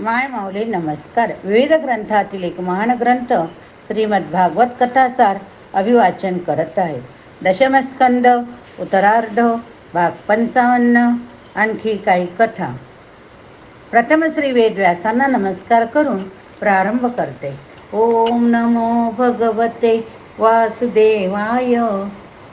माय माऊली नमस्कार. विविध ग्रंथातील एक महान ग्रंथ श्रीमद भागवत कथासार अभिवाचन करत आहे. दशमस्कंद उत्तरार्ध भाग पंचावन्न आणखी काही कथा. प्रथम श्री वेदव्यासांना नमस्कार करून प्रारंभ करते. ओम नमो भगवते वासुदेवाय.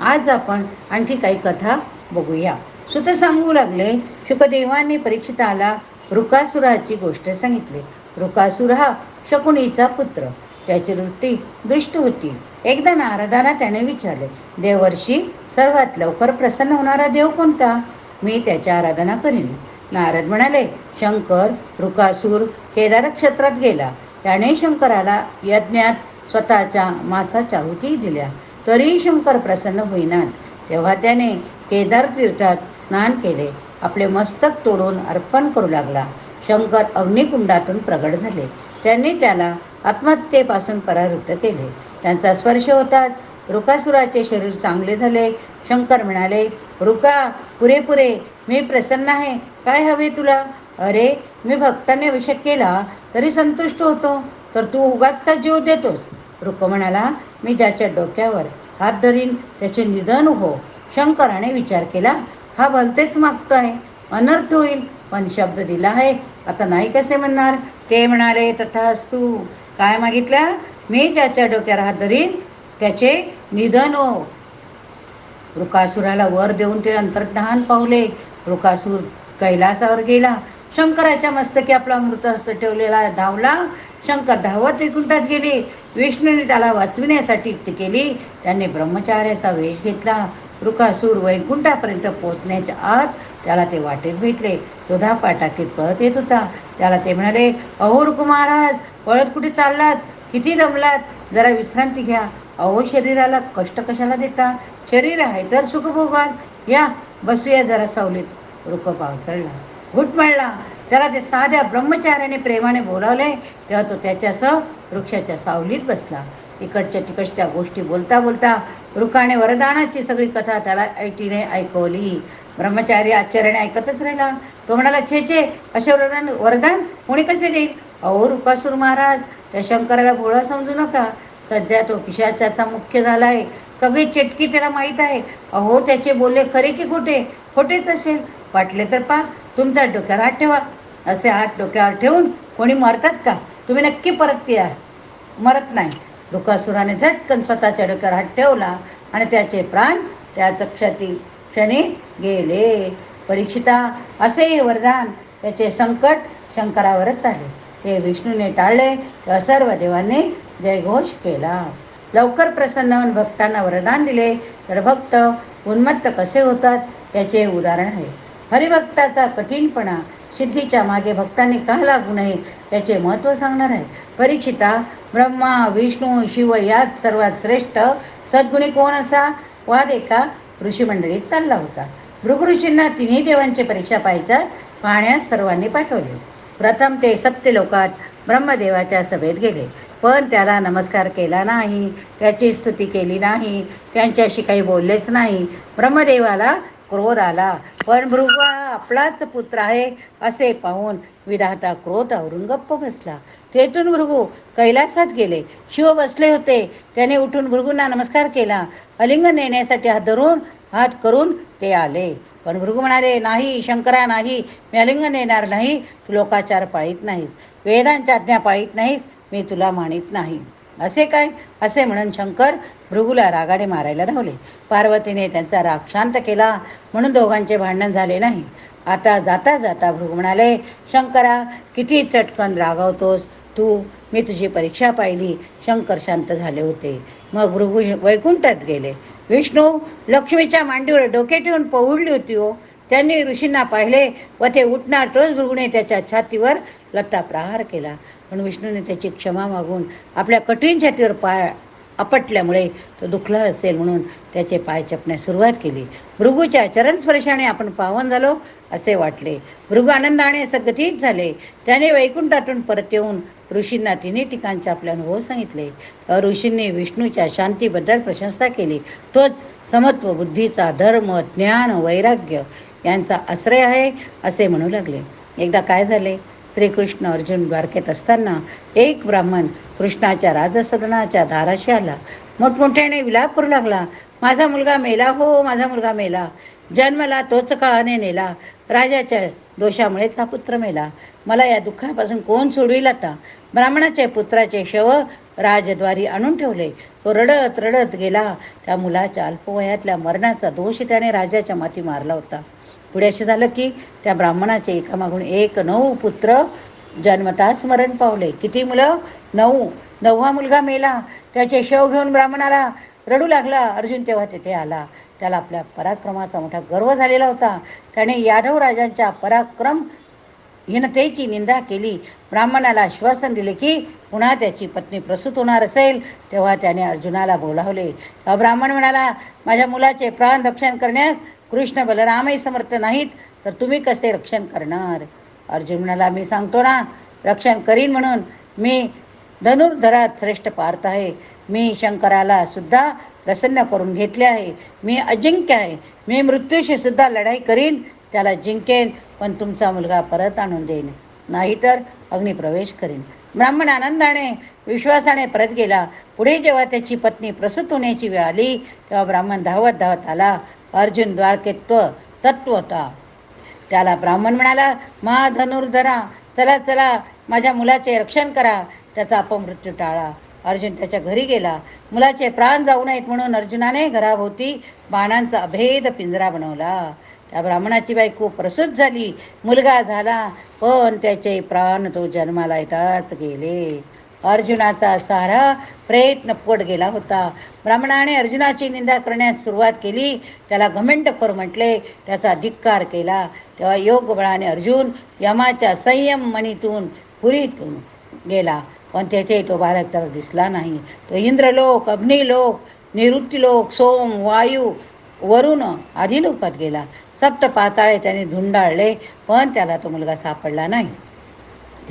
आज आपण आणखी काही कथा बघूया. सुत सांगू लागले शुकदेवांनी परीक्षिताला रुकासुराची गोष्ट सांगितली. रुकासुर हा शकुनीचा पुत्र. त्याची वृत्ती दृष्ट होती. एकदा नारदाला त्याने विचारले देवर्षी सर्वात लवकर प्रसन्न होणारा देव कोणता? मी त्याची आराधना करीन. नारद म्हणाले शंकर रुकासूर केदार क्षेत्रात गेला. त्याने शंकराला यज्ञात स्वतःच्या मासाच्या हुती दिल्या. तरीही शंकर प्रसन्न होईनात. तेव्हा त्याने केदार तीर्थात स्नान केले. आपले मस्तक तोडून अर्पण करू लागला. शंकर अग्निकुंडातून प्रगट झाले. त्यांनी त्याला आत्महत्येपासून परावृत्त केले. त्यांचा स्पर्श होताच रुकासुराचे शरीर चांगले झाले. शंकर म्हणाले रुका पुरेपुरे मी प्रसन्न आहे. काय हवे तुला? अरे मी भक्ताने अभिषेक केला तरी संतुष्ट होतो. तर तू उगाच का जीव देतोस? रुक म्हणाला मी ज्याच्या डोक्यावर हात धरीन त्याचे निधन हो. शंकराने विचार केला हा भलतेच मागतो आहे. अनर्थ होईल. पण शब्द दिला आहे. आता नाही कसे म्हणणार? ते म्हणाले तथास्तू काय मागितल्या? मी ज्याच्या डोक्यावर हात धरीन त्याचे निधन हो. रुकासुराला वर देऊन ते अंतर्धान पावले. रुकासूर कैलासावर गेला. शंकराच्या मस्तकी आपला मृतहस्त ठेवलेला धावला. शंकर धावत विकुंठात गेले. विष्णूने त्याला वाचविण्यासाठी युक्ती केली. त्यांनी ब्रह्मचार्याचा वेश घेतला. रुकासूर वैकुंठापर्यंत पोचण्याच्या आत त्याला ते वाटेत भेटले. तो धापा टाकीत पळत येत होता. त्याला ते म्हणाले अहो रुकू महाराज पळत कुठे चाललात? किती दमलात? जरा विश्रांती घ्या. अहो शरीराला कष्ट कशाला देता? शरीर आहे तर सुखभोगाल या बसूया जरा सावलीत. रुक पाव चढला घुट मळला त्याला ते साध्या ब्रह्मचार्याने प्रेमाने बोलावले. तेव्हा तो त्याच्यासह वृक्षाच्या सावलीत बसला. इकडच्या तिकडच्या गोष्टी बोलता बोलता रुकाने वरदानाची सगळी कथा त्याला ऐटीने ऐकवली. ब्रह्मचारी आश्चर्याने ऐकतच राहिला. तो म्हणाला छे छे असे वरदान वरदान कोणी कसे देईल? अहो रुकासूर महाराज त्या शंकराला भोळा समजू नका. सध्या तो पिशाचाचा मुख्य झाला आहे सगळी चिटकी त्याला माहीत आहे. अहो त्याचे बोलले खरे की खोटे? खोटेच असेल. वाटले तर पा तुमचा डोक्यावर हात ठेवा. असे हात डोक्यावर ठेवून कोणी मरतात का? तुम्ही नक्की परत या मरत नाही. रुकासुराने झटकन स्वतःच्या डोक्यावर हात ठेवला आणि त्याचे प्राण त्या चक्षातील क्षणी गेले. परीक्षिता असे हे वरदान त्याचे संकट शंकरावरच आले ते विष्णूने टाळले तेव्हा सर्व देवांनी जयघोष केला. लवकर प्रसन्न होऊन भक्तांना वरदान दिले तर भक्त उन्मत्त कसे होतात याचे उदाहरण आहे. हरिभक्ताचा कठीणपणा सिद्धीच्या मागे भक्तांनी का लागू नये त्याचे महत्त्व सांगणार आहे. परीक्षिता ब्रह्मा विष्णू शिव यात सर्वात श्रेष्ठ सद्गुणी कोण असा? वाद एका ऋषीमंडळीत चालला होता. भृगऋषींना तिन्ही देवांची परीक्षा पाहायचा पाहण्यास सर्वांनी पाठवले. प्रथम ते सत्यलोकात ब्रह्मदेवाच्या सभेत गेले. पण त्याला नमस्कार केला नाही त्याची स्तुती केली नाही त्यांच्याशी काही बोललेच नाही. ब्रह्मदेवाला क्रोध आला. पण भृगु हा आपलाच पुत्र आहे असे पाहून विधाता क्रोध आवरून गप्प बसला. तेथून भृगू कैलासात गेले. शिव बसले होते. त्याने उठून भृगूंना नमस्कार केला. अलिंगन नेण्यासाठी हात धरून हात करून ते आले. पण भृगू म्हणाले नाही शंकरा नाही. मी अलिंगन येणार नाही. तू लोकाचार पाळीत नाहीस. वेदांच्या आज्ञा पाळीत नाहीस. मी तुला मानित नाही. असे काय? असे म्हणून शंकर भृगूला रागाने मारायला धावले. पार्वतीने त्यांचा राग शांत केला. म्हणून दोघांचे भांडण झाले नाही. आता जाता जाता भृगू म्हणाले शंकरा किती चटकन रागावतोस? तू मी तुझी परीक्षा पाहिली. शंकर शांत झाले होते. मग भृगू वैकुंठात गेले. विष्णू लक्ष्मीच्या मांडीवर डोके ठेवून पहुडली होती हो. त्यांनी ऋषींना पाहिले व ते उठणार तोच भृगुने त्याच्या छातीवर लत्ता प्रहार केला. पण विष्णूने त्याची क्षमा मागून आपल्या कठीण छातीवर पाय आपटल्यामुळे तो दुखला असेल म्हणून त्याचे पाय चपण्यास सुरुवात केली. भृगूच्या चरणस्पर्शाने आपण पावन झालो असे वाटले. भृगू आनंदाने सद्गतीत झाले. त्याने वैकुंठातून परत येऊन ऋषींना तिन्ही ठिकाणचे आपले अनुभव सांगितले. ऋषींनी विष्णूच्या शांतीबद्दल प्रशंसा केली. तोच समत्व बुद्धीचा धर्म ज्ञान वैराग्य यांचा आश्रय आहे असे म्हणू लागले. एकदा काय झाले? श्रीकृष्ण अर्जुन द्वारकेत असताना एक ब्राह्मण कृष्णाच्या राजसदनाच्या दाराशी आला मोठमोठ्याने विलाप करू लागला. माझा मुलगा मेला हो माझा मुलगा मेला. जन्मला तोच काळाने नेला. राजाच्या दोषामुळेच हा पुत्र मेला. मला या दुःखापासून कोण सोडविल आता ब्राह्मणाचे पुत्राचे शव राजद्वारी आणून ठेवले. तो रडत रडत गेला. त्या मुलाच्या अल्पवयातल्या मरणाचा दोष त्याने राजाच्या माती मारला होता. पुढे असे झालं की त्या ब्राह्मणाचे एकामागून एक नऊ पुत्र जन्मताच स्मरण पावले. किती मुलं? नऊ. नववा मुलगा मेला. त्याचे शव घेऊन ब्राह्मणाला रडू लागला. अर्जुन तेव्हा तिथे आला. त्याला आपल्या पराक्रमाचा मोठा गर्व झालेला होता. त्याने यादव राजांच्या पराक्रम हीनतेची निंदा केली. ब्राह्मणाला आश्वासन दिले की पुन्हा त्याची पत्नी प्रसूत होणार असेल. तेव्हा त्याने अर्जुनाला बोलावले. ब्राह्मण म्हणाला माझ्या मुलाचे प्राण रक्षण करण्यास कृष्ण बलरामही समर्थ नाहीत तर तुम्ही कसे रक्षण करणार? अर्जुन म्हणाला मी सांगतो ना रक्षण करीन म्हणून मी धनुर्धरात श्रेष्ठ पार्थ आहे. मी शंकराला सुद्धा प्रसन्न करून घेतले आहे. मी अजिंक्य आहे. मी मृत्यूशी सुद्धा लढाई करीन त्याला जिंकेन पण तुमचा मुलगा परत आणून देईन. नाहीतर अग्निप्रवेश करीन. ब्राह्मण आनंदाने विश्वासाने परत गेला. पुढे जेव्हा त्याची पत्नी प्रसूत होण्याची वेळ आली तेव्हा ब्राह्मण धावत धावत आला. अर्जुन द्वारकेत्व तत्व होता त्याला ब्राह्मण म्हणाला मा धनुर्धरा चला चला माझ्या मुलाचे रक्षण करा. त्याचा अपमृत्यू टाळा अर्जुन त्याच्या घरी गेला. मुलाचे प्राण जाऊ नयेत म्हणून अर्जुनाने घराभोवती बाणांचा अभेद पिंजरा बनवला. त्या ब्राह्मणाची बाई खूप प्रसूत झाली. मुलगा झाला. पण त्याचे प्राण तो जन्माला येताच गेले. अर्जुनाचा सारा प्रयत्न पट गेला होता. ब्राह्मणाने अर्जुनाची निंदा करण्यास सुरुवात केली. त्याला घमंडखोर म्हटले. त्याचा धिक्कार केला. तेव्हा योग बळाने अर्जुन यमाच्या संयम मणीतून पुरीतून गेला. पण त्याचे तो बालक त्याला दिसला नाही. तो इंद्रलोक अग्निलोक निवृत्तीलोक सोम वायू वरुण आदी लोकात गेला. सप्त पाताळे त्याने धुंडाळले पण त्याला तो मुलगा सापडला नाही.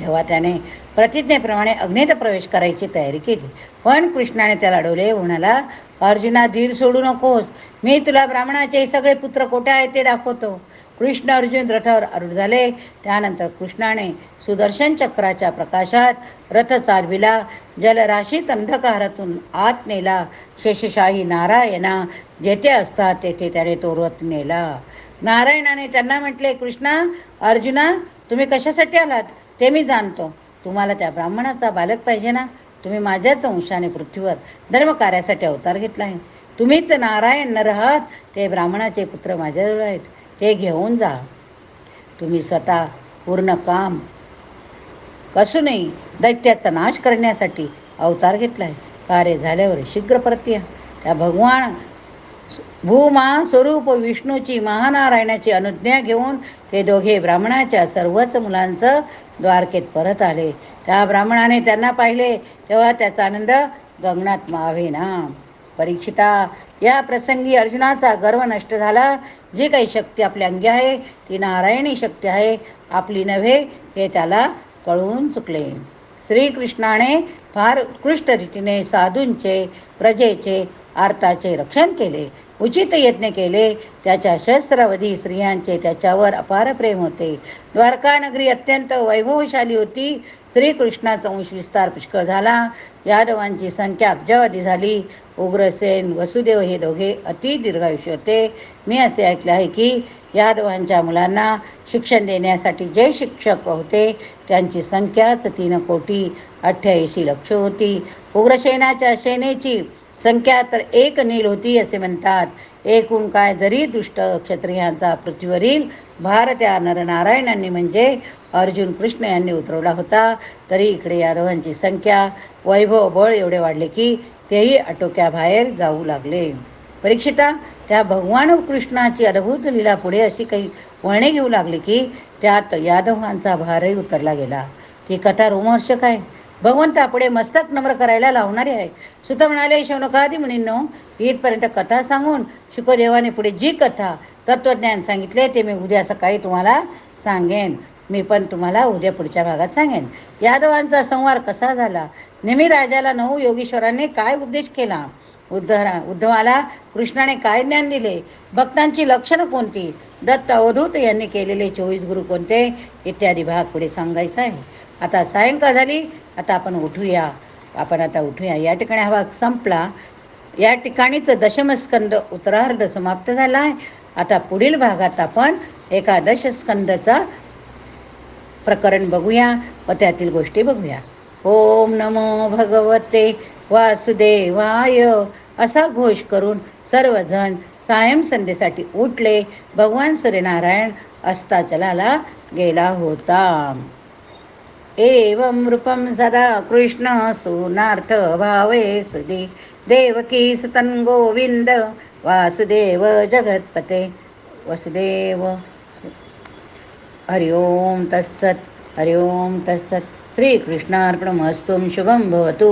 तेव्हा त्याने प्रतिज्ञेप्रमाणे अग्नीत प्रवेश करायची तयारी केली. पण कृष्णाने त्याला अडवले म्हणाला अर्जुना धीर सोडू नकोस. मी तुला ब्राह्मणाचे सगळे पुत्र कोठे आहेत ते दाखवतो. कृष्ण अर्जुन रथावर आरूढ झाले. त्यानंतर कृष्णाने सुदर्शन चक्राच्या प्रकाशात रथ चालविला. जलराशीत अंधकारातून आत नेला. शेषशाही नारायणा जेथे असतात तेथे त्याने तो रथ नेला. नारायणाने त्यांना म्हटले कृष्णा अर्जुना तुम्ही कशासाठी आलात? ते मी जाणतो. तुम्हाला त्या ब्राह्मणाचा बालक पाहिजे ना? तुम्ही माझ्याच अंशाने पृथ्वीवर धर्मकार्यासाठी अवतार घेतला आहे. तुम्हीच नारायण नर आहात. ते ब्राह्मणाचे पुत्र माझ्याजवळ आहेत. ते घेऊन जा. तुम्ही स्वतः पूर्ण काम कसूनही दैत्याचा नाश करण्यासाठी अवतार घेतला आहे कार्य झाल्यावर शीघ्र परत या त्या भगवान भूमा स्वरूप विष्णूची महानारायणाची अनुज्ञा घेऊन ते दोघे ब्राह्मणाच्या सर्वच मुलांचं द्वारकेत परत आले. त्या ब्राह्मणाने त्यांना पाहिले तेव्हा त्याचा आनंद गगनात मावेना परीक्षिता या प्रसंगी अर्जुनाचा गर्व नष्ट झाला. जी काही शक्ती आपल्या अंगी आहे ती नारायणी शक्ती आहे. आपली नव्हे हे त्याला कळून चुकले. श्रीकृष्णाने फार उत्कृष्ट रीतीने साधूंचे प्रजेचे आर्ताचे रक्षण केले. उचित यत्न केले. त्याच्या शस्त्रावधी स्त्रियांचे त्याच्यावर अपार प्रेम होते. द्वारका नगरी अत्यंत वैभवशाली होती. श्रीकृष्णाचा अंश विस्तार पुष्कळ झाला. यादवांची संख्या अब्जावधी झाली. उग्रसेन वसुदेव हे दोघे अति दीर्घायुष्य होते. मी असे ऐकले आहे की यादवांच्या मुलांना शिक्षण देण्यासाठी जे शिक्षक होते त्यांची संख्याच तीन कोटी अठ्ठ्याऐंशी लक्ष होती. उग्रसेनाच्या सेनेची संख्या तर एक नील होती असे म्हणतात. एकूण काय जरी दुष्ट क्षत्रियांचा पृथ्वीवरील भार त्या नरनारायणांनी म्हणजे अर्जुन कृष्ण यांनी उतरवला होता तरी इकडे यादवांची संख्या वैभव बळ एवढे वाढले की तेही आटोक्याबाहेर जाऊ लागले. परीक्षिता त्या भगवान कृष्णाची अद्भुत लीला पुढे अशी काही वळणे घेऊ लागली की त्यात यादवांचा भारही उतरला गेला. ती कथा रोमहर्षक आहे. भगवंता पुढे मस्तक नम्र करायला लावणारे आहे. सुत म्हणाले शौनकादी मुनींनो इथपर्यंत कथा सांगून शुकदेवाने पुढे जी कथा तत्वज्ञान सांगितले ते मी उद्या सकाळी तुम्हाला सांगेन. मी पण तुम्हाला उद्या पुढच्या भागात सांगेन. यादवांचा संवार कसा झाला? नेहमी राजाला नऊ योगेश्वरांनी काय उद्देश केला? उद्धरा उद्धवाला कृष्णाने काय ज्ञान दिले? भक्तांची लक्षणं कोणती? दत्त अवधूत यांनी केलेले चोवीस गुरु कोणते? इत्यादी भाग पुढे सांगायचा आहे. आता सायंकाळ झाली आता आपण उठूया. आपण आता उठूया. या ठिकाणी हा भाग संपला. या ठिकाणीच दशमस्कंद उत्तरार्ध समाप्त झाला आहे आता पुढील भागात आपण एकादश स्कंदचा प्रकरण बघूया व त्यातील गोष्टी बघूया. ओम नमो भगवते वासुदेवाय. असा घोष करून सर्वजण सायं संध्येसाठी उठले. भगवान सूर्यनारायण अस्ताचलाला गेला होता. एवं रूपं सदा कृष्ण सुनार्थ भावे सुदे। देवकी सुतन गोविंद वासुदेव जगत्पते। वसुदेव हरि ओम तत्सत् हरि ओम तत्सत्। श्रीकृष्णार्पणमस्तुं शुभं भवतु